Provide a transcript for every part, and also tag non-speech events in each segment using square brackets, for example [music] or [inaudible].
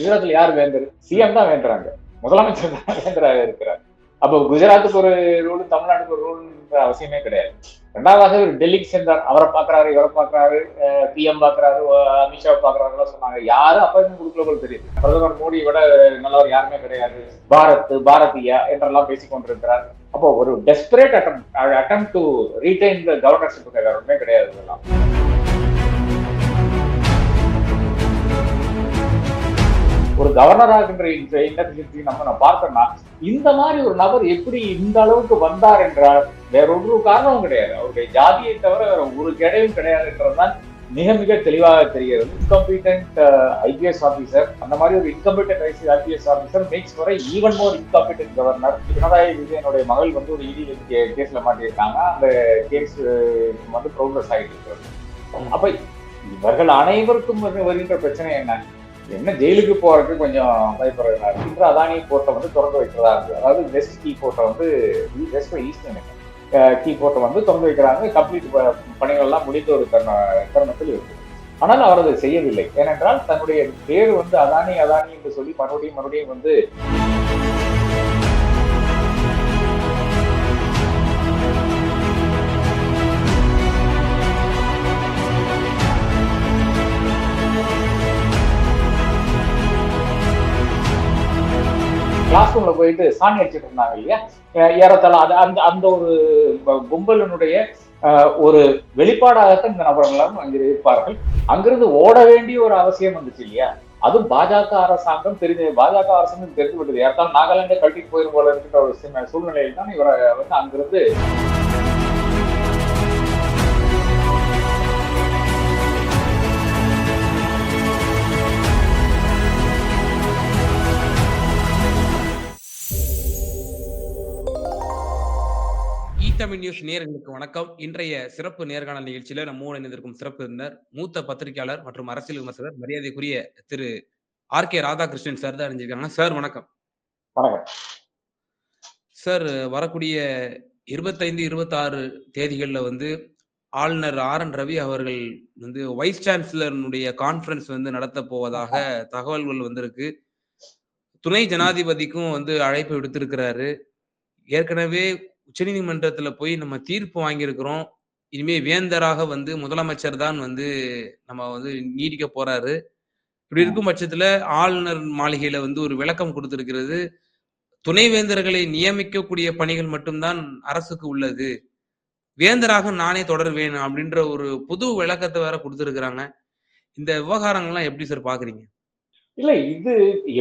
குஜராத்ல யார் வேந்தர்? சிஎம் தான் வேண்டுறாங்க. முதலமைச்சர் தான் வேந்தராக இருக்கிறார். அப்போ குஜராத்துக்கு ஒரு ரூல் தமிழ்நாட்டுக்கு ஒரு ரூல்ன்ற அவசியமே கிடையாது. ரெண்டாவதாக இவர் டெல்லிக்கு சென்றார். அவரை பாக்குறாரு இவரை பாக்குறாரு பிஎம் பாக்குறாரு அமித்ஷா பாக்குறாரு சொன்னாங்க. யாரும் அப்பாயின்மெண்ட் கொடுக்கல போல தெரியுது. பிரதமர் மோடி விட நல்லவர் யாருமே கிடையாது. பாரத் பாரதியா என்றெல்லாம் பேசிக்கொண்டிருக்கிறார் அப்போ ஒரு desperate attempt attempt to retain the governorship ஒன்றுமே கிடையாது இதெல்லாம். ஒரு கவர்னராகின்ற இந்த நம்ம நான் பார்த்தோம்னா இந்த மாதிரி ஒரு நபர் எப்படி இந்த அளவுக்கு வந்தார் என்றால் வேற ஒரு காரணமும் கிடையாது. அவருடைய ஜாதியை தவிர வேற ஒரு கிடையும் கிடையாது என்றதுதான் மிக மிக தெளிவாக தெரிகிறது. இன்கம்பிட்டன்ட் ஐபிஎஸ் ஆபீசர் அந்த மாதிரி ஒரு இன்கம்பிட்டன்ட் ஐபிஎஸ் ஆபீசர் மேக்ஸ் வரை even more incompetent governor Pinarayi விஜயனுடைய மகள் வந்து ஒரு இடி கேஸ்ல மாட்டியிருக்காங்க. அந்த கேஸ் uh, வந்து ப்ரோக்ரஸ் ஆகிட்டு இருக்கிறது. அப்ப இவர்கள் அனைவருக்கும் வருகின்ற பிரச்சனை என்ன? என்ன ஜெயிலுக்கு போறதுக்கு கொஞ்சம் பயப்படுறதா இன்று அதானி போர்ட்டை வந்து திறந்து வைக்கிறதா இருக்கு. அதாவது வெஸ்ட் கீ போர்ட்டை வந்து வெஸ்ட் ஈஸ்ட் நினைக்கிறேன் கீ போர்ட்டை வந்து திறந்து வைக்கிறாங்க. கம்ப்ளீட் பணிகள்லாம் முடிந்த ஒரு தருண தருணத்தில் இருக்கு. ஆனால் அவர் அதை செய்யவில்லை. ஏனென்றால் தன்னுடைய பேர் வந்து அதானி அதானி என்று சொல்லி மறுபடியும் மறுபடியும் வந்து கிளாஸ் போயிட்டு சாணி அடிச்சுட்டு இருந்தாங்க இல்லையா? ஏறத்தாழ அது அந்த அந்த ஒரு கும்பலினுடைய ஒரு வெளிப்பாடாகத்தான் இந்த நபர்களும் அங்கே இருப்பார்கள். அங்கிருந்து ஓட வேண்டிய ஒரு அவசியம் வந்துச்சு இல்லையா? அதுவும் பாஜக அரசாங்கம் தெரிஞ்ச பாஜக அரசாங்கம் தெரிந்து விட்டது ஏற்றாலும் நாகாலாண்டே கட்டிட்டு போயிரும் போல இருக்கின்ற ஒரு சூழ்நிலையில் தான் இவரை வந்து அங்கிருந்து தமிழ் நியூஸ் நேர்களுக்கு வணக்கம். இன்றைய சிறப்பு நேர்காணல் நிகழ்ச்சியில நம்ம இணைந்திருக்கும் சிறப்பு விருந்தினர் மூத்த பத்திரிகையாளர் மற்றும் அரசியல் விமர்சகர் மரியாதைக்குரிய Thiru R K Radhakrishnan sir தான் அறிஞ்சிருக்காங்க சார் வணக்கம். சார் வரக்கூடிய இருபத்தைந்து இருபத்தி ஆறு தேதிகளில் வந்து ஆளுநர் ஆர் என் ரவி அவர்கள் வந்து வைஸ் சான்சலருடைய கான்ஃபரன்ஸ் வந்து நடத்த போவதாக தகவல்கள் வந்திருக்கு. துணை ஜனாதிபதிக்கும் வந்து அழைப்பு விடுத்திருக்கிறாரு. ஏற்கனவே உச்சநீதிமன்றத்தில் போய் நம்ம தீர்ப்பு வாங்கியிருக்கிறோம். இனிமே வேந்தராக வந்து முதலமைச்சர் தான் வந்து நம்ம வந்து நீடிக்க போறாரு. இப்படி இருக்கும் பட்சத்துல ஆளுநர் மாளிகையில வந்து ஒரு விளக்கம் கொடுத்திருக்கிறது. துணைவேந்தர்களை நியமிக்கக்கூடிய பணிகள் மட்டும்தான் அரசுக்கு உள்ளது. வேந்தராக நானே தொடர்வேன் அப்படின்ற ஒரு புது விளக்கத்தை வேற கொடுத்துருக்குறாங்க. இந்த விவகாரங்கள்லாம் எப்படி சார் பாக்குறீங்க? இல்ல இது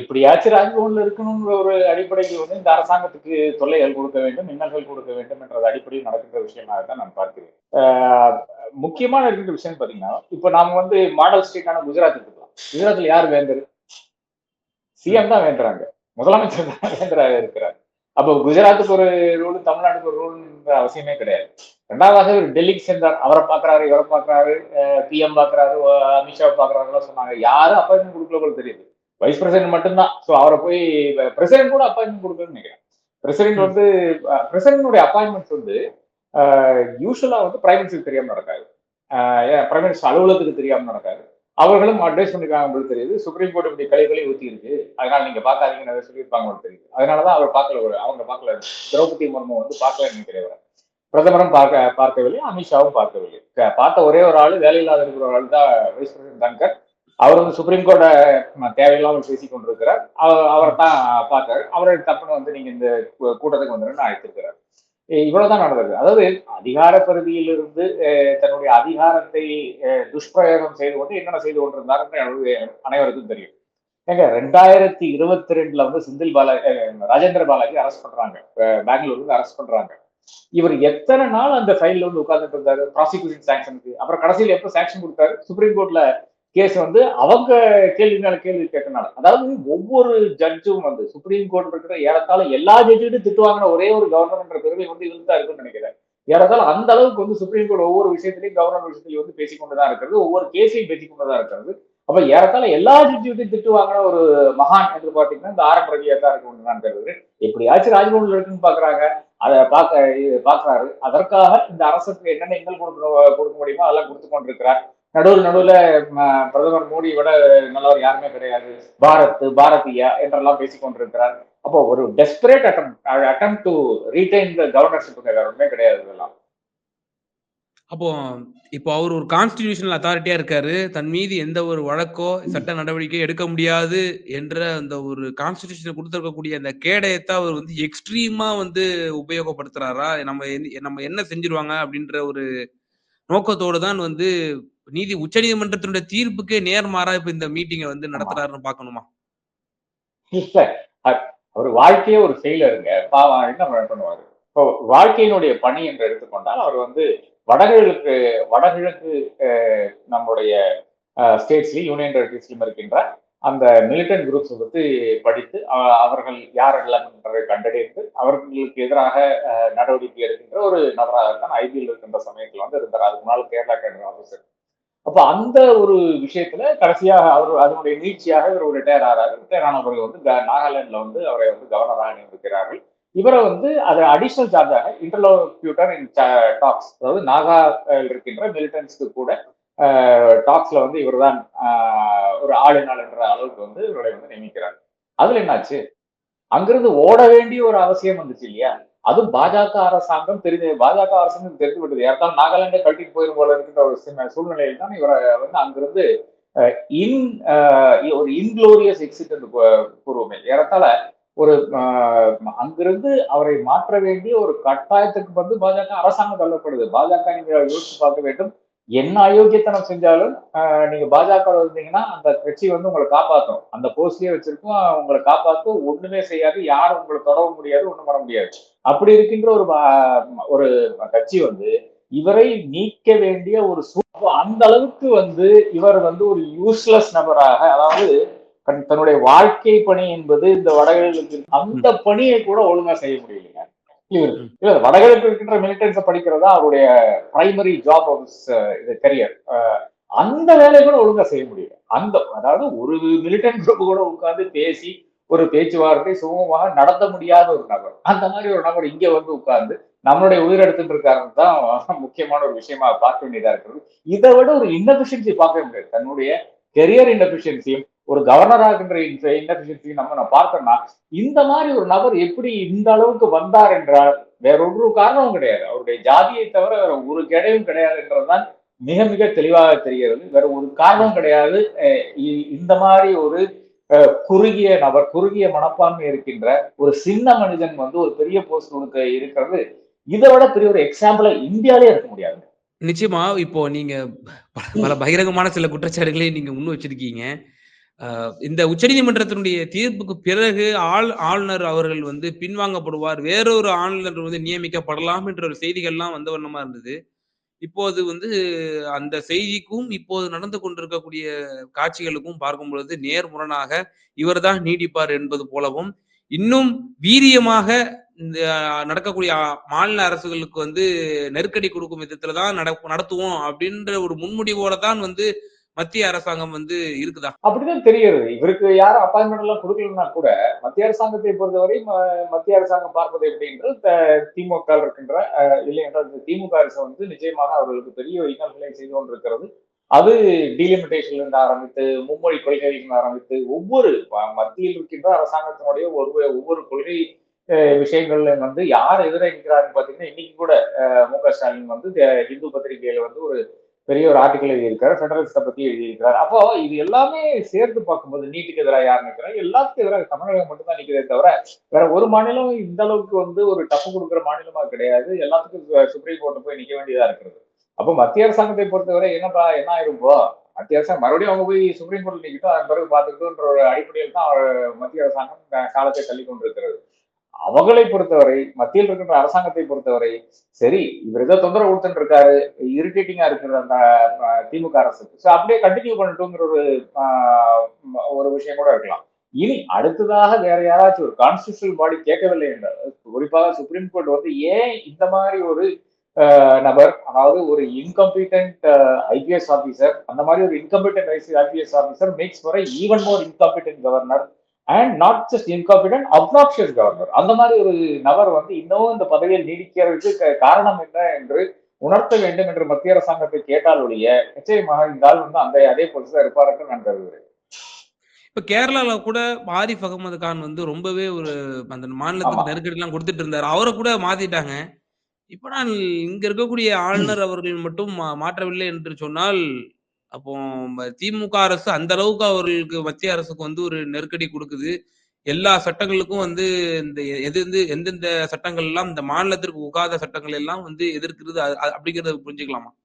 எப்படியாச்சும் ராஜ்பவன்ல இருக்கணுங்கிற ஒரு அடிப்படையில் வந்து இந்த அரசாங்கத்துக்கு தொல்லைகள் கொடுக்க வேண்டும் மின்னல்கள் கொடுக்க வேண்டும் என்ற அடிப்படையில் நடக்கின்ற விஷயமாக தான் நான் பார்க்கிறேன். முக்கியமான இருக்கிற விஷயம் பாத்தீங்கன்னா இப்ப நாம வந்து மாடல் ஸ்டேட்டான குஜராத் எடுத்துக்கலாம் குஜராத்ல யார் வேந்தர்? சிஎம் தான் வேண்டுறாங்க முதலமைச்சர் தான் [laughs] வேந்தராக இருக்கிறார். அப்போ குஜராத்துக்கு ஒரு ரூல் தமிழ்நாட்டுக்கு ஒரு ரூல்ன்ற அவசியமே கிடையாது. ரெண்டாவதாக இவர் டெல்லிக்கு சென்றார். அவரை பாக்குறாரு இவரை பாக்குறாரு பிஎம் பாக்குறாரு அமித்ஷா பாக்குறாருலாம் சொன்னாங்க. யாரும் அப்பாயின்மெண்ட் கொடுக்கல போல தெரியுது? வைஸ் பிரசிடென்ட் மட்டும்தான். ஸோ அவரை போய் பிரசிடென்ட் கூட அப்பாயின்மெண்ட் கொடுக்கணும்னு நினைக்கிறேன். பிரசிடென்ட் வந்து பிரசிடென்டோடைய அப்பாயின்மெண்ட்ஸ் வந்து யூஸ்வலா வந்து பிரைம் மினிஸ்டருக்கு தெரியாம நடக்காது. பிரைம் மினிஸ்டர் அலுவலகத்துக்கு தெரியாம நடக்காது. அவர்களும் அட்வைஸ் பண்ணிருக்காங்க தெரியுது. சுப்ரீம் கோர்ட் இப்படி கழிவுகளை ஊத்தி இருக்கு. அதனால நீங்க பாக்காதீங்கன்னு சொல்லியிருப்பாங்க தெரியுது. அதனாலதான் அவர் பார்க்கல அவங்க பார்க்கல. திரௌபதி முர்மு வந்து பார்க்கல நினைக்கிறவர் பிரதமரும் பார்க்க பார்க்கவில்லை அமித்ஷாவும் பார்க்கவில்லை. பார்த்த ஒரே ஒரு ஆள் வேலையில்லாத இருக்கிற ஒரு ஆள் தான் வைஸ் பிரசிடன்ட் தங்கர் அவர் வந்து சுப்ரீம் கோர்ட்டை தேவையில்லாமல் பேசி கொண்டிருக்கிறார் அவரை தான் பார்த்தாரு அவரை தப்புன்னு வந்து நீங்க இந்த கூட்டத்துக்கு வந்துருன்னு அழைத்திருக்கிறார். இவ்வளவுதான் நடந்தது அதாவது அதிகார பகுதியிலிருந்து தன்னுடைய அதிகாரத்தை துஷ்பிரயோகம் செய்து கொண்டு என்னென்ன செய்து கொண்டிருந்தார் அனைவருக்கும் தெரியும். ஏங்க ரெண்டாயிரத்தி இருபத்தி ரெண்டுல வந்து செந்தில் பாலாஜி ராஜேந்திர பாலாஜி அரெஸ்ட் பண்றாங்க. பெங்களூருக்கு அரெஸ்ட் பண்றாங்க. இவர் எத்தனை நாள் அந்த ஃபைல்ல வந்து உட்கார்ந்துட்டு இருந்தாரு? ப்ராசிக்யூஷன் சாங்ஷனுக்கு அப்புறம் கடைசியில் எப்போ சாங்ஷன் கொடுத்தாரு? சுப்ரீம் கோர்ட்ல கேஸ் வந்து அவங்க கேள்வி மேல கேள்வி கேட்கனால அதாவது ஒவ்வொரு ஜட்ஜும் வந்து சுப்ரீம் கோர்ட் இருக்கிற ஏறத்தாழ எல்லா ஜட்ஜுகிட்டும் திட்டு வாங்கின ஒரே ஒரு கவர்னர் பெருமை வந்து இவருக்கு தான் இருக்குன்னு நினைக்கிறேன். ஏறத்தாழ அந்த அளவுக்கு வந்து சுப்ரீம் கோர்ட் ஒவ்வொரு விஷயத்திலையும் கவர்னர் விஷயத்திலையும் வந்து பேசிக்கொண்டுதான் இருக்கிறது. ஒவ்வொரு கேஸையும் பேசிக்கொண்டுதான் இருக்கிறது. அப்ப ஏறத்தாழ எல்லா ஜட்ஜுகிட்டையும் திட்டு வாங்கின ஒரு மகான் என்று பாத்தீங்கன்னா இந்த ஆரம்ப ரவியா தான் இருக்கு நான் கருதுறேன் எப்படியாச்சும் ராஜ்பவன்ல இருக்குன்னு பாக்குறாங்க. அதை பார்க்க பாக்குறாரு. அதற்காக இந்த அரசுக்கு என்னென்ன எங்கள் கொடுக்க கொடுக்க முடியுமோ அதெல்லாம் கொடுத்து கொண்டிருக்கிறார். நடுவில் நடுவில் பிரதமர் மோடி விட நல்லவர் யாருமே கிடையாது. பாரத் பாரதியா என்றெல்லாம் பேசிக்கொண்டிருக்கிறார் அப்போ ஒரு desperate attempt attempt to retain the governorship ஒன்றுமே கிடையாது இதெல்லாம். அப்போ இப்போ அவர் ஒரு கான்ஸ்டிடியூஷனல் அத்தாரிட்டியா இருக்காரு. தன் மீது எந்த ஒரு வழக்கோ சட்ட நடவடிக்கையோ எடுக்க முடியாது என்ற அந்த ஒரு கான்ஸ்டிடியூஷன் கொடுத்துருக்கக்கூடிய அந்த கேடயத்தை அவர் வந்து எக்ஸ்ட்ரீமா வந்து உபயோகப்படுத்துறாரா? நம்ம நம்ம என்ன செஞ்சிருவாங்க அப்படின்ற ஒரு நோக்கத்தோடு தான் வந்து நீதி உச்சநீதிமன்றத்தினுடைய தீர்ப்புக்கே நேர்மாறா இப்ப இந்த மீட்டிங்கை வந்து நடத்துறாருன்னு இல்ல. அ- அவர் வாழ்க்கையே ஒரு ஃபெயிலருங்க பாவம் என்ன பண்ணுவாரு? இப்போ வாழ்க்கையினுடைய பணி என்று எடுத்துக்கொண்டால் அவர் வந்து வடகிழக்கு வடகிழக்கு நம்முடைய ஸ்டேட்ஸ்லயும் யூனியன் டெரிட்டரிஸ்லயும் இருக்கின்ற அந்த மிலிட்டன்ட் குரூப்ஸ் பற்றி படித்து அவர்கள் யாரெல்லாம் என்பதை கண்டறிந்து அவர்களுக்கு எதிராக நடவடிக்கை எடுக்கின்ற ஒரு நபராகத்தான் ஐபிஎல் இருக்கின்ற சமயத்தில் வந்து இருந்தார். அதுக்கு முன்னால் கேரளா கேடர் ஆஃபீஸர் அப்ப அந்த ஒரு விஷயத்துல கடைசியாக அவர் அதனுடைய நீட்சியாக இவர் ரிட்டையர் ஆறாரு. ரிட்டையர் ஆனவர்கள் வந்து நாகாலாந்துல வந்து அவரை வந்து கவர்னராக நியமிக்கிறார்கள். இவரை வந்து அது அடிஷனல் சார்ஜாக இன்டர்லோக்யூட்டர் இன் டாக்ஸ் அதாவது நாகா இருக்கின்ற மிலிட்டன்ஸ்க்கு கூட டாக்ஸ்ல வந்து இவர்தான் ஆஹ், ஒரு ஆளுநாள் என்ற அளவுக்கு வந்து இவரை வந்து நியமிக்கிறார். அதுல என்னாச்சு? அங்கிருந்து ஓட வேண்டிய ஒரு அவசியம் வந்துச்சு இல்லையா? அதுவும் பாஜக அரசாங்கம் தெரிஞ்ச பாஜக அரசாங்கம் தெரிந்து விட்டது. யாருக்காலும் நாகாலாண்டே கழட்டிட்டு போயிரும் போல இருக்கின்ற ஒரு சூழ்நிலையில் தான் இவரை வந்து அங்கிருந்து இன் ஒரு இன்க்ளோரியஸ் எக்ஸிட் என்று கூறுவோமே. ஏறத்தால ஒரு அங்கிருந்து அவரை மாற்ற வேண்டிய ஒரு கட்டாயத்துக்கு வந்து பாஜக அரசாங்கம் தள்ளப்படுது. பாஜக நீங்க யோசித்து பார்க்க வேண்டும். என்ன அயோக்கியத்தனம் செஞ்சாலும் நீங்க பாஜக இருந்தீங்கன்னா அந்த கட்சி வந்து உங்களை காப்பாற்றும் அந்த போஸ்ட்லயே வச்சிருக்கும் உங்களை காப்பாற்றும் ஒண்ணுமே செய்யாது யாரும் உங்களை தொடர முடியாது ஒண்ணும் பண்ண முடியாது. அப்படி இருக்கின்ற ஒரு ஒரு கட்சி வந்து இவரை நீக்க வேண்டிய ஒரு சூ- அந்த அளவுக்கு வந்து இவர் வந்து ஒரு யூஸ்லெஸ் நபராக அதாவது தன்- தன்னுடைய வாழ்க்கை பணி என்பது இந்த வடகிழக்கு அந்த பணியை கூட ஒழுங்கா செய்ய முடியலைங்க. இல்ல வடகிழக்கு இருக்கின்ற மிலிட்டன்ஸை படிக்கிறதா அவருடைய பிரைமரி ஜாப் இது கரியர் அந்த வேலையை கூட ஒழுங்கா செய்ய முடியல. அந்த அதாவது ஒரு மிலிட்டன்ட் குரூப் கூட உட்கார்ந்து பேசி ஒரு பேச்சுவார்த்தை சுமூகமாக நடத்த முடியாத ஒரு நபர். அந்த மாதிரி ஒரு நபர் இங்க வந்து உட்கார்ந்து நம்மளுடைய உயிரெடுத்துட்டு இருக்காருன்னு தான் முக்கியமான ஒரு விஷயமா பார்க்க வேண்டியதா இருக்கிறது. இதை விட ஒரு இன்னபிஷியன்சி பார்க்க முடியாது. தன்னுடைய கெரியர் இன்னபிஷியன்சியும் ஒரு கவர்னராகின்ற இன்எஃபிஷியன்சி நம்ம நான் பார்த்தோம்னா இந்த மாதிரி ஒரு நபர் எப்படி இந்த அளவுக்கு வந்தார் என்றால் வேற ஒரு காரணமும் கிடையாது. அவருடைய ஜாதியை தவிர வேற ஒரு கிடையும் கிடையாது என்றதுதான் மிக மிக தெளிவாக தெரிகிறது. வேற ஒரு காரணம் கிடையாது. இந்த மாதிரி ஒரு அஹ், குறுகிய நபர் குறுகிய மனப்பான்மை இருக்கின்ற ஒரு சின்ன மனிதன் வந்து ஒரு பெரிய போஸ்ட் கொடுக்க இருக்கிறது. இதை விட பெரிய ஒரு எக்ஸாம்பிளா இந்தியாலே இருக்க முடியாது. நிச்சயமா இப்போ நீங்க பல பகிரங்கமான சில குற்றச்சாட்டுகளையும் நீங்க முன் வச்சிருக்கீங்க. இந்த உச்சநீதிமன்றத்தினுடைய தீர்ப்புக்கு பிறகு ஆள் ஆளுநர் அவர்கள் வந்து பின்வாங்கப்படுவார். வேறொரு ஆளுநர் வந்து நியமிக்கப்படலாம் என்ற ஒரு செய்திகள்லாம் வந்த வண்ணமா இருந்தது. இப்போது வந்து அந்த செய்திக்கும் இப்போது நடந்து கொண்டிருக்கக்கூடிய காட்சிகளுக்கும் பார்க்கும் பொழுது நேர்முரணாக இவர்தான் நீடிப்பார் என்பது போலவும் இன்னும் வீரியமாக இந்த நடக்கக்கூடிய மாநில அரசுகளுக்கு வந்து நெருக்கடி கொடுக்கும் விதத்துல தான் நட- நடத்துவோம் அப்படின்ற ஒரு முன்முடிவோட தான் வந்து மத்திய அரசாங்கம் வந்து இருக்குதா? அப்படிதான் தெரியுது இவருக்கு யாரும் அப்பாயின்மெண்ட் எல்லாம் கொடுக்கலன்னா கூட மத்திய அரசாங்கத்தை பொறுத்தவரை மத்திய அரசாங்கம் பார்ப்பது எப்படின்றது த- திமுக இருக்கின்ற இல்லை என்றால் திமுக அரசு வந்து நிச்சயமாக அவர்களுக்கு பெரிய இன்னல்களை செய்து கொண்டிருக்கிறது. அது டீலிமிட்டேஷன்ல இருந்து ஆரம்பித்து மும்மொழி கொள்கையிலிருந்து ஆரம்பித்து ஒவ்வொரு மத்தியில் இருக்கின்ற அரசாங்கத்தினுடைய ஒரு ஒவ்வொரு கொள்கை விஷயங்கள்ல வந்து யார் எதிராக இருக்கிறாருன்னு பாத்தீங்கன்னா இன்னைக்கு கூட மு க ஸ்டாலின் வந்து இந்து பத்திரிகையில வந்து ஒரு பெரிய ஒரு ஆர்டிக்கல் எழுதியிருக்காரு ஃபெடரலிஸ்டை பத்தி எழுதியிருக்கிறார். அப்போ இது எல்லாமே சேர்த்து பார்க்கும்போது நீட்டுக்கு எதிராக யார் நிற்கிறாங்க எல்லாத்துக்கும் எதிராக தமிழகம் மட்டும்தான் நிற்கிறதே தவிர வேற ஒரு மாநிலம் இந்த அளவுக்கு வந்து ஒரு டப்பு கொடுக்குற மாநிலமா கிடையாது. எல்லாத்துக்கும் சுப்ரீம் கோர்ட்டு போய் நிற்க வேண்டியதா இருக்கிறது. அப்போ மத்திய அரசாங்கத்தை பொறுத்தவரை என்னப்பா என்ன ஆயிருப்போ? மத்திய அரசாங்கம் மறுபடியும் அவங்க போய் சுப்ரீம் கோர்ட்டில் நிற்கிட்டோம் அதன் பிறகு பார்த்துக்கிட்டோன்ற ஒரு அடிப்படையில் தான் அவர் மத்திய அரசாங்கம் காலத்தை தள்ளி கொண்டிருக்கிறது அவங்களை பொறுத்தவரை மத்தியில் இருக்கின்ற அரசாங்கத்தை பொறுத்தவரை சரி இவர் ஏதோ தொந்தரவு கொடுத்துட்டு இருக்காரு இரிட்டேட்டிங்கா இருக்கிற அந்த திமுக அரசுக்கு. ஸோ அப்படியே கண்டினியூ பண்ணட்டுங்கிற ஒரு ஒரு விஷயம் கூட இருக்கலாம். இனி அடுத்ததாக வேற யாராச்சும் ஒரு கான்ஸ்டியூஷனல் பாடி கேட்கவில்லை என்றால் குறிப்பாக சுப்ரீம் கோர்ட் வந்து ஏன் இந்த மாதிரி ஒரு நபர் அதாவது ஒரு இன்கம்பிட்டன்ட் ஐபிஎஸ் ஆபீசர் அந்த மாதிரி ஒரு incompetent IPS officer makes for even more incompetent governor and not just incompetent obnoxious governor அந்த மாதிரி ஒரு நபர் வந்து இன்னும் இந்த பதவியில் நீடிக்கிறதுக்கு காரணம் என்ன என்று உணர்த்த வேண்டும் என்று மத்திய அரசாங்கத்தை கேட்டால் ஒழிய நிச்சயமாக இந்த ஆள் வந்து அந்த அதே பொலிசா இருப்பார் என்று நான் கருதுகிறேன். இப்ப கேரளால கூட ஆரிஃப் அகமது கான் வந்து ரொம்பவே ஒரு அந்த மாநிலத்துக்கு நெருக்கடி எல்லாம் கொடுத்துட்டு இருந்தாரு. அவரை கூட மாத்திட்டாங்க. இப்ப நான் இங்க இருக்கக்கூடிய ஆளுநர் [clears throat] அவர்கள் மட்டும் மாற்றவில்லை என்று சொன்னால் அப்போ திமுக அரசு அந்த அளவுக்கு அவர்களுக்கு மத்திய அரசுக்கு வந்து ஒரு நெருக்கடி கொடுக்குது. எல்லா சட்டங்களுக்கும் வந்து இந்த எது வந்து எந்தெந்த சட்டங்கள் எல்லாம் இந்த மாநிலத்திற்கு உகாத சட்டங்கள் எல்லாம் வந்து எதிர்க்கிறது அப்படிங்கறத புரிஞ்சுக்கலாமா?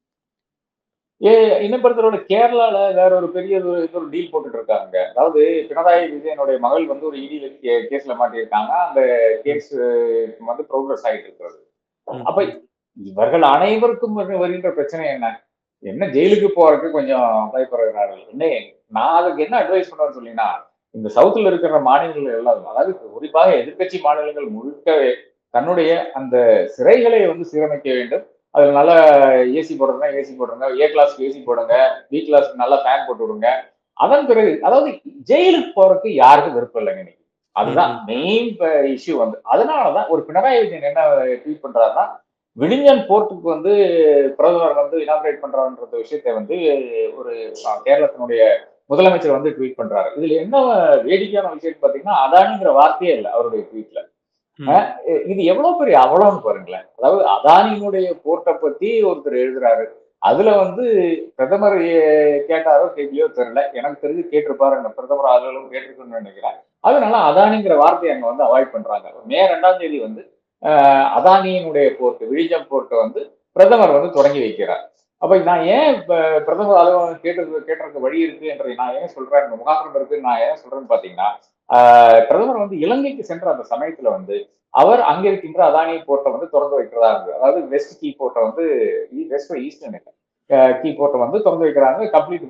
ஏ இன்னும் பொறுத்தவரை கேரளால வேற ஒரு பெரிய ஒரு டீல் போட்டுட்டு இருக்காங்க. அதாவது பினராயி விஜயனுடைய மகள் வந்து ஒரு இடி கேஸ்ல மாட்டியிருக்காங்க அந்த கேஸ் வந்து ப்ரோக்ரஸ் ஆயிட்டு இருக்கிறது. அப்ப. இவர்கள் அனைவருக்கும் வரு- வருகின்ற பிரச்சனை என்ன? என்ன ஜெயிலுக்கு போறதுக்கு கொஞ்சம் பயப்படுறார்கள் என்ன நான் அதுக்கு என்ன அட்வைஸ் பண்ணுவேன்னு சொன்னீங்கன்னா இந்த சவுத்துல இருக்கிற மாநிலங்கள் எல்லாம் அதாவது குறிப்பாக எதிர்க்கட்சி மாநிலங்கள் முழுக்கவே தன்னுடைய அந்த சிறைகளை வந்து சீரமைக்க வேண்டும். அதுல நல்ல ஏசி போடுறதுனா ஏசி போடுங்க ஏ கிளாஸ்க்கு ஏசி போடுங்க பி கிளாஸ்க்கு நல்லா ஃபேன் போட்டு விடுங்க. அதன் பிறகு அதாவது ஜெயிலுக்கு போறதுக்கு யாருக்கும் விருப்பம் இல்லைங்க இன்னைக்கு. அதுதான். மெயின் இஷ்யூ வந்து. அதனாலதான் ஒரு பினராயி விஜயன் என்ன ட்வீட் பண்றாருன்னா விழிஞன் போர்ட்டுக்கு வந்து பிரதமர் வந்து இனாகிரேட் பண்றாருன்ற விஷயத்தை வந்து ஒரு கேரளத்தினுடைய முதலமைச்சர் வந்து ட்வீட் பண்றாரு. இதுல என்ன வேடிக்கையான விஷயம் பாத்தீங்கன்னா அதானிங்கிற வார்த்தையே இல்லை அவருடைய ட்வீட்ல. இது எவ்வளவு பெரிய அவலம்னு பாருங்களேன். அதாவது அதானியினுடைய போர்ட்டை பத்தி ஒருத்தர் எழுதுறாரு. அதுல வந்து பிரதமர் கேட்டாரோ கேட்கலையோ தெரியல. எனக்கு தெரிஞ்சு கேட்டிருப்பாரு. பிரதமர் அலுவலகம் கேட்டிருக்குன்னு நினைக்கிறேன். அதனால அதானிங்கிற வார்த்தையை அங்க வந்து அவாய்ட் பண்றாங்க. மே ரெண்டாம் தேதி வந்து அதானியினுடைய போர்ட் விழிஜம் போர்ட்டை வந்து பிரதமர் வந்து தொடங்கி வைக்கிறார். அப்ப நான் ஏன் பிரதமர் அலுவலகம் கேட்டு கேட்டிருக்க வழி இருக்கு என்று நான் ஏன் சொல்றேன்? இந்த முகாந்திரம் இருக்கு நான் ஏன் சொல்றேன்னு பாத்தீங்கன்னா ஆஹ், பிரதமர் வந்து இலங்கைக்கு சென்ற அந்த சமயத்துல வந்து அவர் அங்க இருக்கின்ற அதானி போர்ட்டை வந்து திறந்து வைக்கிறதா இருந்தது. அதாவது வெஸ்ட் கீ போர்ட்டை வந்து வெஸ்ட் ஈஸ்டர்ன் கீபோர்ட்டை வந்து திறந்து வைக்கிறாங்க. கம்ப்ளீட்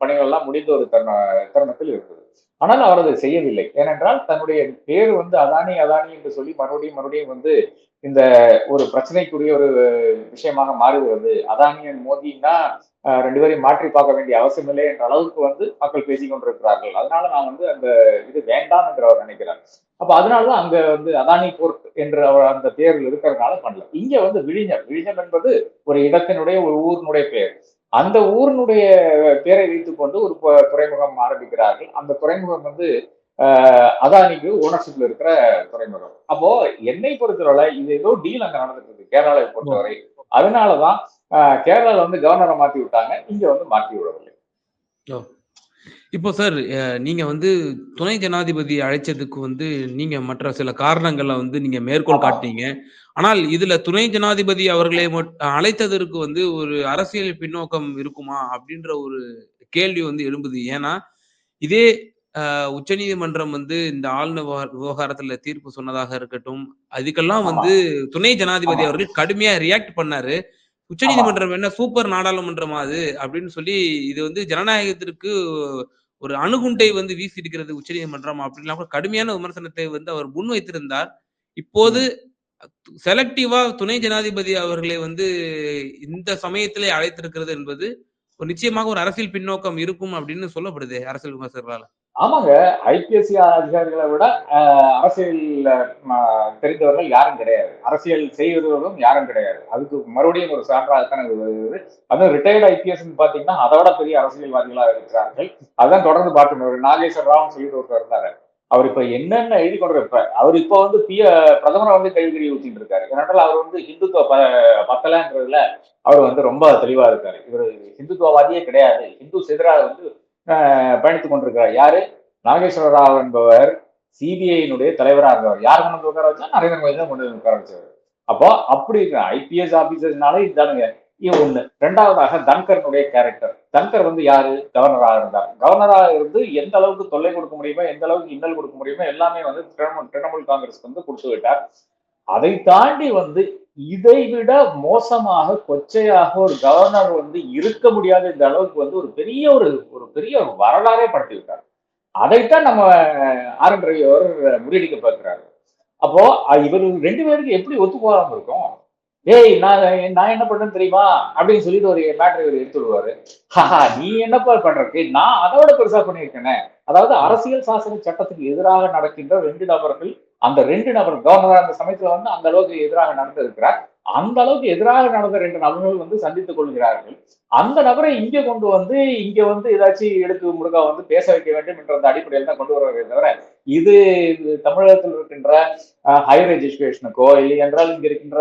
பணிகள் எல்லாம் முடிந்த ஒரு தருண தருணத்தில் இருக்குது. ஆனால் அவர் அதை செய்யவில்லை. ஏனென்றால் தன்னுடைய பேர் வந்து அதானி அதானி என்று சொல்லி மறுபடியும் மறுபடியும் வந்து இந்த ஒரு பிரச்சனைக்குரிய ஒரு விஷயமாக மாறுகிறது அதானியன் மோதினா ரெண்டு பேரையும் மாற்றி பார்க்க வேண்டிய அவசியம் இல்லை என்ற அளவுக்கு வந்து மக்கள் பேசிக்கொண்டிருக்கிறார்கள் அதனால நான் வந்து அந்த இது வேண்டாம் என்று அவர் நினைக்கிறார். அப்ப அதனாலதான் அங்க வந்து அதானி போர்ட் என்று அவர் அந்த பேரில் இருக்கிறதுனால பண்ணல. இங்க வந்து விழிஞர். விழிஞம் என்பது ஒரு இடத்தினுடைய ஒரு ஊரினுடைய பெயர். அந்த ஊரினுடைய பேரை வைத்துக்கொண்டு ஒரு துறைமுகம் ஆரம்பிக்கிறார்கள். அந்த துறைமுகம் வந்து ஆஹ், அதானிக்கு ஓனர்ஷிப்ல இருக்கிற துறைமுகம். அப்போ என்னை பொறுத்தவரை இது ஏதோ டீல் அங்க நடந்துட்டு இருக்கு கேரளாவை பொறுத்தவரை. அதனாலதான் ஆஹ், கேரளால வந்து கவர்னரை மாத்தி விட்டாங்க இங்க வந்து மாத்தி விடவில்லை இப்போ சார் நீங்க வந்து துணை ஜனாதிபதி அழைச்சதுக்கு வந்து நீங்க மற்ற சில காரணங்களை வந்து நீங்க மேற்கோள். காட்டினீங்க ஆனால் இதுல துணை ஜனாதிபதி அவர்களை அழைத்ததற்கு வந்து ஒரு அரசியல் பின்னோக்கம் இருக்குமா அப்படின்ற ஒரு கேள்வி வந்து எழும்புது ஏன்னா இதே அஹ், உச்சநீதிமன்றம் வந்து இந்த ஆளுநர் விவகார- விவகாரத்துல தீர்ப்பு சொன்னதாக இருக்கட்டும் அதுக்கெல்லாம். வந்து துணை ஜனாதிபதி. அவர்கள் கடுமையா ரியாக்ட் பண்ணாரு உச்சநீதிமன்றம் என்ன சூப்பர் நாடாளுமன்றமா அது? அப்படின்னு சொல்லி இது வந்து ஜனநாயகத்திற்கு ஒரு அணுகுண்டை வந்து வீசி இருக்கிறது உச்சநீதிமன்றம் அப்படின்லாம் கூட கடுமையான விமர்சனத்தை வந்து அவர் முன்வைத்திருந்தார். இப்போது செலக்டிவா துணை ஜனாதிபதி அவர்களை வந்து இந்த சமயத்திலே அழைத்திருக்கிறது என்பது ஒரு நிச்சயமாக ஒரு அரசியல் பின்னோக்கம் இருக்கும் அப்படின்னு சொல்லப்படுது அரசியல் விமர்சகர்களால். ஆமாங்க. ஐபிஎஸ்சி அதிகாரிகளை விட ஆஹ், அரசியல் தெரிந்தவர்கள் யாரும் கிடையாது. அரசியல் செய்வதவர்களும் யாரும் கிடையாது. அதுக்கு மறுபடியும் ஒரு சான்றாகத்தான் இது வருகிறது. அதுவும் ரிட்டையர்டு ஐபிஎஸ் பாத்தீங்கன்னா அதை விட பெரிய அரசியல்வாதிகளாக இருக்கிறார்கள். அதான் தொடர்ந்து பார்க்கணும். நாகேஸ்வர ராவ் சொல்லிட்டு ஒருத்தர் இருந்தாரு. அவர் இப்ப என்னென்ன எழுதி கொண்டு இப்ப அவர் இப்ப வந்து பிய பிரதமரை வந்து கேள்வி ஊத்திட்டு இருக்காரு. ஏன்னால அவர் வந்து ஹிந்துத்துவ ப பத்தலன்றதுல அவர் வந்து ரொம்ப தெளிவா இருக்காரு. இவர் ஹிந்துத்துவவாதியே கிடையாது. ஹிந்து எதிராக வந்து பயணித்து பயணித்துக் கொண்டிருக்கிறார். யாரு? நாகேஸ்வர ராவ் என்பவர் சிபிஐனுடைய தலைவராக இருந்தவர். யார் கொண்டு வந்து உட்கார வச்சா நரேந்திர மோடி தான் கொண்டு வந்து உட்கார வச்சவர் அப்போ அப்படி ஐபிஎஸ் ஆபீசர்ஸ்னாலே இதுதானுங்க இது ஒண்ணு. ரெண்டாவதாக தன்கரனுடைய கேரக்டர் தன்கர் வந்து யாரு? கவர்னராக இருந்தார். கவர்னராக இருந்து எந்த அளவுக்கு தொல்லை கொடுக்க முடியுமோ எந்த அளவுக்கு இன்னல் கொடுக்க முடியுமோ எல்லாமே வந்து திரிணாமுல் திரிணாமுல் காங்கிரஸ்க்கு வந்து கொடுத்து விட்டார். அதை தாண்டி வந்து இதை விட மோசமாக கொச்சையாக ஒரு கவர்னர் வந்து இருக்க முடியாத இந்த அளவுக்கு வந்து ஒரு பெரிய ஒரு ஒரு பெரிய வரலாறே படுத்தி விட்டார். அதைத்தான் நம்ம ஆர் என் ரவி அவர் முறியடிக்க பார்க்கிறாரு. அப்போ இவர் ரெண்டு பேருக்கு எப்படி ஒத்து போகாம இருக்கும்? ஏய் நான் நான் என்ன பண்றேன்னு தெரியுமா? அப்படின்னு சொல்லிட்டு ஒரு மேட்டர் இவர் எடுத்து விடுவாரு. "ஹஹா, நீ என்னப்பா பண்றக்கு நான் அதோட பெருசா பண்ணியிருக்கேனே. அதாவது அரசியல் சாசன சட்டத்துக்கு எதிராக நடக்கின்ற ரெண்டு நபர்கள் அந்த ரெண்டு நபர் கவர்னர் அந்த சமயத்துல வந்து அந்த அளவுக்கு எதிராக நடந்திருக்கிறார். அந்த அளவுக்கு எதிராக நடந்த ரெண்டு நபர்கள் வந்து சந்தித்துக் கொள்கிறார்கள். அந்த நபரை இங்கே கொண்டு வந்து இங்க வந்து ஏதாச்சும் எடுத்து முருகா வந்து பேச வைக்க வேண்டும் என்ற அந்த அடிப்படையில் தான் கொண்டு வருவதே தவிர இது தமிழகத்தில் இருக்கின்ற ஹையர் எஜுகேஷனுக்கோ இல்லை என்றால் இங்க இருக்கின்ற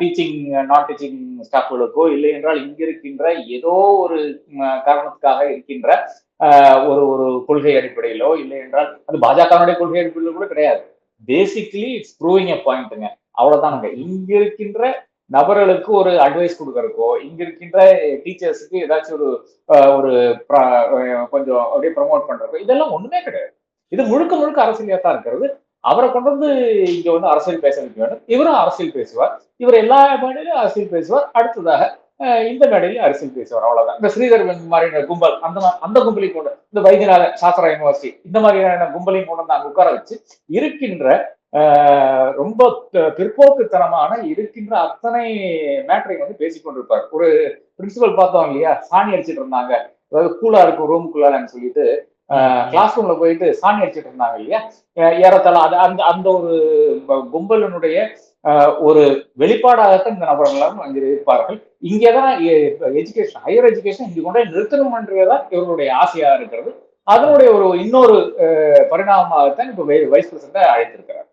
டீச்சிங் நான் டீச்சிங் ஸ்டாஃப்களுக்கோ இல்லை என்றால் இங்க இருக்கின்ற ஏதோ ஒரு காரணத்துக்காக இருக்கின்ற ஒரு ஒரு கொள்கை அடிப்படையிலோ இல்லை என்றால் அது பாஜகவுடைய கொள்கை அடிப்படையிலோ கூட கிடையாது. பேசிக்லி இட்ஸ் ப்ரூவிங் எ பாயிண்ட்டுங்க அவ்வளோதானுங்க இங்க இருக்கின்ற நபர்களுக்கு ஒரு அட்வைஸ் கொடுக்கறக்கோ இங்க இருக்கின்ற டீச்சர்ஸுக்கு ஏதாச்சும் ஒரு ஒரு கொஞ்சம் அப்படியே ப்ரமோட் பண்றக்கோ இதெல்லாம் ஒண்ணுமே கிடையாது. இது முழுக்க முழுக்க அரசியலியா தான் இருக்கிறது. அவரை கொண்டு வந்து இங்க வந்து அரசியல் பேச வைக்க வேண்டும். இவரும் அரசியல் பேசுவார். இவர் எல்லா மேடையிலும் அரசியல் பேசுவார். அடுத்ததாக இந்த மேடையிலும் அரசியல் பேசுவார். அவ்வளவுதான். இந்த ஸ்ரீதர் மாதிரியான கும்பல் அந்த அந்த கும்பலையும் கொண்டு இந்த வைத்தியநாத சாஸ்திரா யூனிவர்சிட்டி இந்த மாதிரியான கும்பலையும் கொண்டு வந்து அங்க உட்கார வச்சு இருக்கின்ற ரொம்ப பிற்போக்குத்தனமான இருக்கின்ற அத்தனை மேட்டரையும் வந்து பேசிக் கொண்டிருப்பார். ஒரு பிரின்சிபல் பார்த்தோம் இல்லையா? சாணி அடிச்சிட்டு இருந்தாங்க. அதாவது கூலா இருக்கும் ரூமுக்குள்ளான்னு சொல்லிட்டு கிளாஸ் ரூம்ல போயிட்டு சாணி அடிச்சிட்டு இருந்தாங்க இல்லையா? ஏறத்தாழ அது அந்த அந்த ஒரு கும்பலினுடைய ஒரு வெளிப்பாடாகத்தான் இந்த நபர்கள் அங்கே இருப்பார்கள். இங்கேதான் எஜுகேஷன் ஹையர் எஜுகேஷன் இங்க கொண்டு நிறுத்தணும்ன்றதுதான் இவர்களுடைய ஆசையா இருக்கிறது. அதனுடைய ஒரு இன்னொரு பரிணாமமாகத்தான் இப்ப வைஸ் பிரசிடண்ட அழைத்திருக்கிறார்.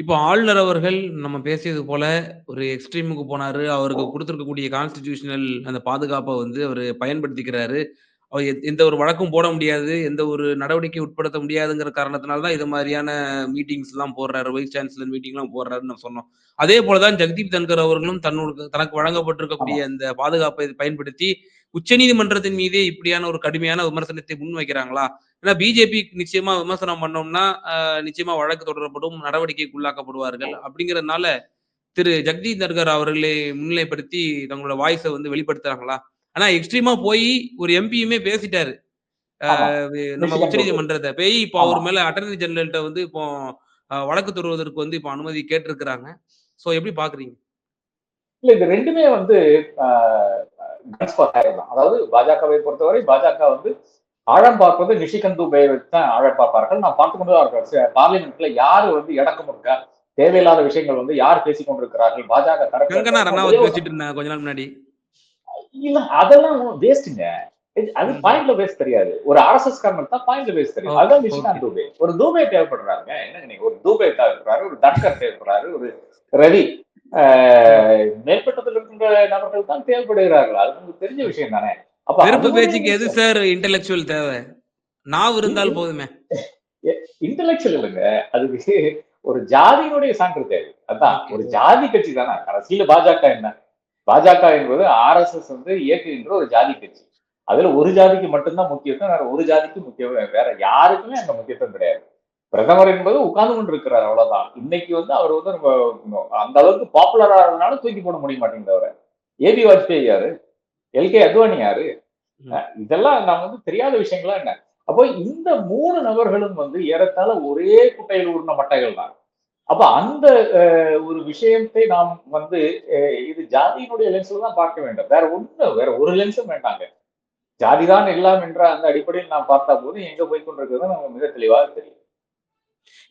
இப்போ ஆளுநர் அவர்கள் நம்ம பேசியது போல ஒரு எக்ஸ்ட்ரீமுக்கு போனாரு. அவருக்கு கொடுத்துருக்கக்கூடிய கான்ஸ்டிடியூஷனல் அந்த பாதுகாப்பை வந்து அவர் பயன்படுத்திக்கிறாரு. எந்த ஒரு வழக்கும் போட முடியாது எந்த ஒரு நடவடிக்கை உட்படுத்த முடியாதுங்கிற காரணத்தினால தான் இது மாதிரியான மீட்டிங்ஸ் எல்லாம் போடுறாரு வைஸ் சான்சலர் மீட்டிங் எல்லாம் போடுறாருன்னு நம்ம சொன்னோம். அதே போலதான் ஜெகதீப் தன்கர் அவர்களும் தன்னோட தனக்கு வழங்கப்பட்டிருக்கக்கூடிய அந்த பாதுகாப்பை பயன்படுத்தி உச்சநீதிமன்றத்தின் மீதே இப்படியான ஒரு கடுமையான விமர்சனத்தை முன்வைக்கிறாங்களா? ஏன்னா பிஜேபி நிச்சயமா விமர்சனம் பண்ணோம்னா நிச்சயமா வழக்கு தொடரப்படும் நடவடிக்கைக்கு உள்ளாக்கப்படுவார்கள் அப்படிங்கறதுனால திரு ஜெகதீப் தர்கர் அவர்களை முன்னிலைப்படுத்தி தங்களோட வாய்ஸை வந்து வெளிப்படுத்துறாங்களா? ஆனா எக்ஸ்ட்ரீமா போய் ஒரு எம்பியுமே பேசிட்டாரு. நம்ம உச்ச நீதிமன்றத்தை போய் இப்போ அவர் மேல அட்டர்னி ஜெனரல்கிட்ட வந்து இப்போ வழக்கு தொடர்வதற்கு வந்து இப்போ அனுமதி கேட்டிருக்கிறாங்க. சோ எப்படி பாக்குறீங்க? இல்ல இது ரெண்டுமே வந்து அதாவது பாஜகவை பொறுத்தவரை பாஜக வந்து ஆழம் பார்ப்பது நிஷிகந்த் துபேயை வச்சு தான் ஆழம் பார்ப்பார்கள். நான் பார்த்து கொண்டு தான் பார்லிமெண்ட்ல யாரு வந்து இடக்கம் இருக்கா தேவையில்லாத விஷயங்கள் வந்து யார் பேசிக் கொண்டிருக்கிறார்கள் பாஜக இருந்தாங்க கொஞ்ச நாள் முன்னாடி. இல்ல அதெல்லாம் வேஸ்ட்டுங்க அது பாயிண்ட்ல பேச தெரியாது. ஒரு ஆர்எஸ்எஸ் காரணம் தான் பாயிண்ட்ல பேச தெரியும். அதுதான் நிஷிகாந்த் தூபே ஒரு தூபே தேவைப்படுறாங்க என்ன நீங்க ஒரு தூபே தேவைப்படுறாரு ஒரு தட்கர் தேவைப்படுறாரு ஒரு ரவி மேற்பட்டத்தில் இருக்கின்ற நபர்கள் தான் தேவைப்படுகிறார்கள். அது உங்களுக்கு தெரிஞ்ச விஷயம் தானே. அப்ப வெறுப்பு பேச்சுக்கு எது சார் இன்டெலெக்சுவல் தேவை. நாவ் இருந்தால் போதுமே. இன்டெலெக்சுவல் இல்லைங்க. அதுக்கு ஒரு ஜாதியினுடைய சான்று தேவை. அதான் ஒரு ஜாதி கட்சி தானே. கடைசியில பாஜக என்ன? பாஜக என்பது ஆர் எஸ் எஸ் வந்து இயக்குகின்ற ஒரு ஜாதி கட்சி. அதுல ஒரு ஜாதிக்கு மட்டும்தான் முக்கியத்துவம் வேற ஒரு ஜாதிக்கு முக்கியம் வேற யாருக்குமே அந்த முக்கியத்துவம் கிடையாது. பிரதமர் என்பது உட்கார்ந்து கொண்டு இருக்கிறார் அவ்வளவுதான். இன்னைக்கு வந்து அவர் வந்து நம்ம அந்த அளவுக்கு பாப்புலர் ஆகிறதுனால தூக்கி போட முடிய மாட்டேங்குது அவரை. ஏபி வாஜ்பேயி யாரு? எல்கே அத்வானி யாரு? இதெல்லாம் நம்ம வந்து தெரியாத விஷயங்களா என்ன? அப்போ இந்த மூணு நபர்களும் வந்து ஏறத்தாழ ஒரே குட்டையில் ஊர்ன மட்டைகள் தான் அப்ப அந்த ஒரு விஷயத்தை நாம் வந்து இது ஜாதியினுடைய லென்ஸ்ல தான் பார்க்க வேண்டும். வேற ஒண்ணு வேற ஒரு லென்ஸும் வேண்டாங்க. ஜாதிதான் எல்லாம் என்ற அந்த அடிப்படையில் நாம் பார்த்தா போது எங்க போய் கொண்டிருக்கிறது நமக்கு மிக தெளிவாக தெரியும்.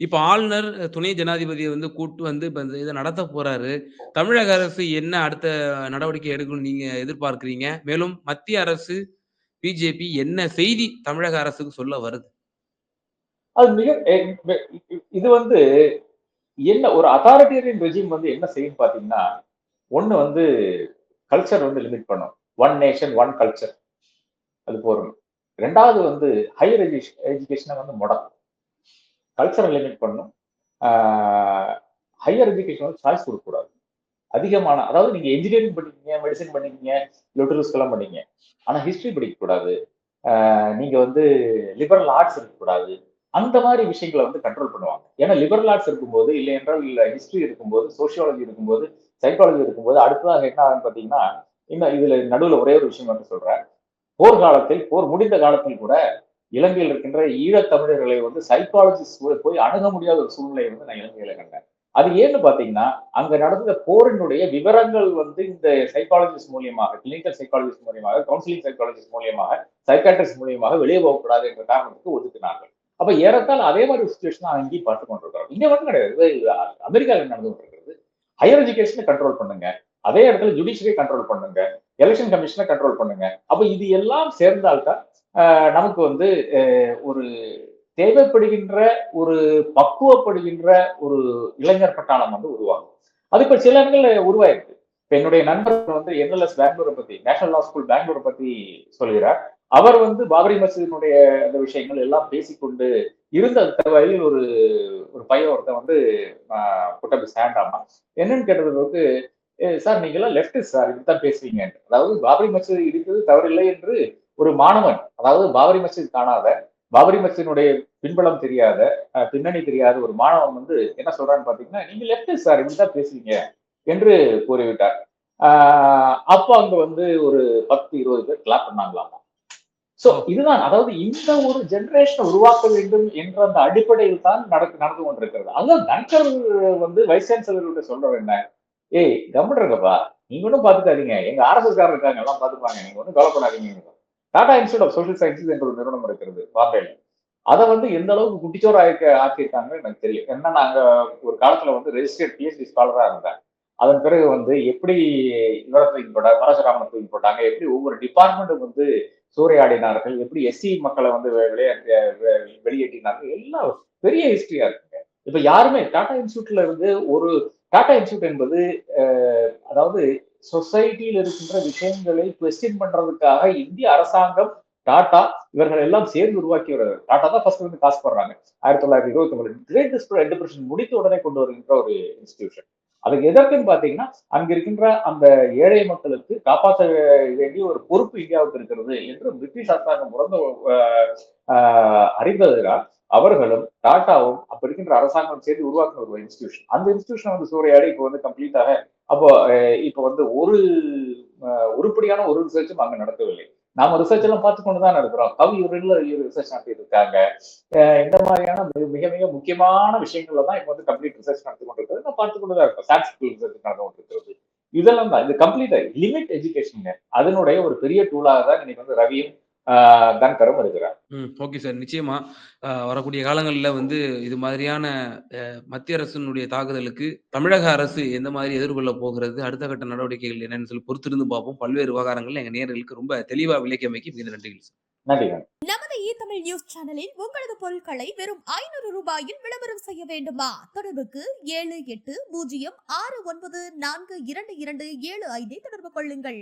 இப்ப ஆளுநர் துணை ஜனாதிபதியை வந்து கூட்டு வந்து இப்ப இதை நடத்த போறாரு. தமிழக அரசு என்ன அடுத்த நடவடிக்கை எடுக்கணும் நீங்க எதிர்பார்க்கிறீங்க? மேலும் மத்திய அரசு பிஜேபி என்ன செய்தி தமிழக அரசுக்கு சொல்ல வருது? அது மிக இது வந்து என்ன ஒரு அத்தாரிட்டேரியன் ரெஜிம் வந்து என்ன செய்யும் பார்த்தீங்கன்னா ஒன்று வந்து கல்ச்சர் வந்து லிமிட் பண்ணும். ஒன் நேஷன் ஒன் கல்ச்சர் அது போறணும் ரெண்டாவது வந்து ஹையர் எஜுகேஷன் எஜுகேஷனை வந்து முடக்கும். கல்ச்சரை லிமிட் பண்ணும். ஹையர் எஜுகேஷன் வந்து சாய்ஸ் கொடுக்கக்கூடாது. அதிகமான அதாவது நீங்க இன்ஜினியரிங் பண்ணிக்கீங்க மெடிசன் பண்ணிக்கீங்க லிட்டரல்ஸ்க்கெல்லாம் பண்ணீங்க ஆனால் ஹிஸ்ட்ரி படிக்கக்கூடாது. நீங்க வந்து லிபரல் ஆர்ட்ஸ் இருக்கக்கூடாது. அந்த மாதிரி விஷயங்களை வந்து கண்ட்ரோல் பண்ணுவாங்க. ஏன்னா லிபரல் ஆர்ட்ஸ் இருக்கும்போது இல்லை என்றால் இல்லை ஹிஸ்டரி இருக்கும்போது சோசியாலஜி இருக்கும்போது சைக்காலஜி இருக்கும்போது அடுத்ததாக என்ன ஆகுன்னு பார்த்தீங்கன்னா இன்னும் இதுல நடுவில் ஒரே ஒரு விஷயம் வந்து சொல்றேன். போர் காலத்தில் போர் முடிந்த காலத்தில் கூட இலங்கையில் இருக்கின்ற ஈழத் தமிழர்களை வந்து சைக்காலஜிஸ்ட் போய் அணுக முடியாத ஒரு சூழ்நிலையை வந்து நான் இலங்கையில கண்டேன். அது ஏன்னு பாத்தீங்கன்னா அங்க நடந்த போரினுடைய விவரங்கள் வந்து இந்த சைக்காலஜிஸ்ட் மூலியமாக கிளினிக்கல் சைக்காலஜிஸ்ட் மூலியமாக கவுன்சிலிங் சைக்காலஜிஸ்ட் மூலியமாக சைக்காட்ரிஸ்ட் மூலியமாக வெளியே போகக்கூடாது என்ற காரணத்துக்கு ஒதுக்கினார்கள். அப்ப ஏறத்தால் அதே மாதிரி சுச்சுவேஷன் அங்கேயும் பார்த்து கொண்டிருக்கிறோம். இங்க மட்டும் கிடையாது. அமெரிக்காவில் நடந்து கொண்டிருக்கிறது ஹையர் எஜுகேஷனை கண்ட்ரோல் பண்ணுங்க. அதே இடத்துல ஜுடிஷியரி கண்ட்ரோல் பண்ணுங்க. எலெக்ஷன் கமிஷனை கண்ட்ரோல் பண்ணுங்க. அப்ப இது எல்லாம் சேர்ந்தால்தான் ஆஹ், நமக்கு வந்து ஆஹ், ஒரு தேவைப்படுகின்ற ஒரு பக்குவப்படுகின்ற ஒரு இளைஞர் பட்டாளம் வந்து உருவாகும். அது இப்ப சில இடங்கள்ல உருவாயிருக்கு. என்னுடைய நண்பர் வந்து என்எல்எஸ் பெங்களூரை பத்தி நேஷனல் லா ஸ்கூல் பெங்களூரை பத்தி சொல்கிறார் அவர் வந்து பாபரி மசிதினுடைய அந்த விஷயங்கள் எல்லாம் பேசிக்கொண்டு இருந்த தருவாயில் ஒரு ஒரு பையன் ஒருத்தன் வந்து புட்டப் ஸ்டாண்ட் ஆமா. என்னன்னு கேட்டது வந்து சார் நீங்களாம் எல்லாம் லெப்ட் சார் இப்படித்தான் பேசுவீங்க அதாவது பாபரி மசித் இடித்தது தவறில்லை என்று ஒரு மாணவன் அதாவது பாபரி மசித் காணாத பாபரி மசூதியினுடைய பின்பலம் தெரியாத பின்னணி தெரியாத ஒரு மாணவன் வந்து என்ன சொல்றான்னு பாத்தீங்கன்னா நீங்க லெப்ட் சார் இப்படித்தான் பேசுவீங்க என்று கூறிவிட்டார். ஆஹ் அப்போ அங்க வந்து ஒரு பத்து இருபது பேர் கிளாப் பண்ணாங்களாமா. சோ இதுதான் அதாவது இந்த ஒரு ஜெனரேஷனை உருவாக்க வேண்டும் என்ற அந்த அடிப்படையில் தான் நடக்கு நடந்து கொண்டிருக்கிறது. அதான் தன்கர் வந்து வைஸ் சான்சலர்கிட்ட சொல்றது என்ன? ஏய் கம்முன்னு இருக்கப்பா நீங்க ஒன்றும் பாத்துக்காதீங்க. எங்க ஆர்எஸ்எஸ் காரர் இருக்காங்க எல்லாம் பாத்துப்பாங்க. நீங்க ஒன்றும் கவலைப்படாதீங்க. Tata institute of social sciences என்ற ஒரு நிறுவனம் இருக்கிறது பாம்பேல. அதை வந்து எந்த அளவுக்கு குட்டிச்சோர் ஆக்கி ஆக்கியிருக்காங்க எனக்கு தெரியும். ஏன்னா நாங்க ஒரு காலத்துல வந்து ரெஜிஸ்டர்ட் பிஹெச்டி ஸ்காலரா இருந்தேன். அதன் பிறகு வந்து எப்படி இவரை தூக்கி போட்டாங்க பரசுராமனை தூக்கி போட்டாங்க எப்படி ஒவ்வொரு டிபார்ட்மெண்ட்டும் வந்து சூறையாடினார்கள் எப்படி எஸ்சி மக்களை வந்து விளையாட்டு வெளியேற்றினார்கள் எல்லாம் பெரிய ஹிஸ்டரியா இருக்குங்க. இப்ப யாருமே டாடா இன்ஸ்டியூட்ல இருந்து ஒரு டாடா இன்ஸ்டியூட் என்பது அதாவது சொசைட்டியில் இருக்கின்ற விஷயங்களை கொஸ்டின் பண்றதுக்காக இந்திய அரசாங்கம் டாடா இவர்கள் எல்லாம் சேர்ந்து உருவாக்கி வருகிறது டாடா தான் ஃபர்ஸ்ட் வந்து காசு போடுறாங்க. ஆயிரத்தி தொள்ளாயிரத்தி இருபத்தி ஒன்பது கிரேட் டிப்ரெஷன் முடித்த உடனே கொண்டு வருகின்ற ஒரு இன்ஸ்டிடியூஷன் அதுக்கு எதற்குன்னு பாத்தீங்கன்னா அங்க இருக்கின்ற அந்த ஏழை மக்களுக்கு காப்பாற்ற வேண்டிய ஒரு பொறுப்பு இந்தியாவுக்கு இருக்கிறது என்று பிரிட்டிஷ் அரசாங்கம் உறந்த ஆஹ், அவர்களும் டாட்டாவும் அப்ப இருக்கின்ற அரசாங்கம் சேர்ந்து உருவாக்கின ஒரு இன்ஸ்டிடியூஷன் அந்த இன்ஸ்டிடியூஷன் வந்து சூறையாடி இப்போ வந்து கம்ப்ளீட்டாக அப்போ இப்போ வந்து ஒரு உருப்படியான ஒரு ரிசர்ச்சும் அங்க நடக்கவில்லை. நாம ரிசர்ச் எல்லாம் பார்த்து கொண்டு தான் நடக்கிறோம் கவி ஒரு ரிசர்ச் நடத்திட்டு இருக்காங்க. இந்த மாதிரியான மிக மிக மிக முக்கியமான விஷயங்கள்ல தான் இப்போ வந்து கம்ப்ளீட் ரிசர்ச் நடத்தி கொண்டிருக்கிறது. நான் பார்த்து கொண்டு தான் இருக்கோம் ஸ்டாட்டிஸ்டிக்கல் ரிசர்ச் நடந்து கொண்டிருக்கிறது. இதெல்லாம் தான் இது கம்ப்ளீட் லிமிட் எஜுகேஷன் அதனுடைய ஒரு பெரிய டூலாக தான் இன்னைக்கு வந்து ரவியும் தன்கரும் இருக்கிறார் ஓகே சார். நிச்சயமா வரக்கூடிய காலங்களில் வந்து இது மாதிரியான அஹ், மத்திய அரசினுடைய தாக்குதலுக்கு தமிழக அரசு எந்த மாதிரி எதிர்கொள்ள போகிறது அடுத்த கட்ட நடவடிக்கைகள் என்னன்னு சொல்லி பொறுத்திருந்து பார்ப்போம். பல்வேறு விவகாரங்கள் எங்க நேயர்களுக்கு ரொம்ப தெளிவா விளக்கியமைக்கு மிக நன்றிகள் சார். நமது இ தமிழ் நியூஸ் சேனலில் உங்களது பொருட்களை வெறும் ஐநூறு ரூபாயில் விளம்பரம் செய்ய வேண்டுமா? தொடர்புக்கு ஏழு எட்டு பூஜ்ஜியம் ஆறு ஒன்பது நான்கு இரண்டு இரண்டு ஏழு ஐந்தை தொடர்பு கொள்ளுங்கள்.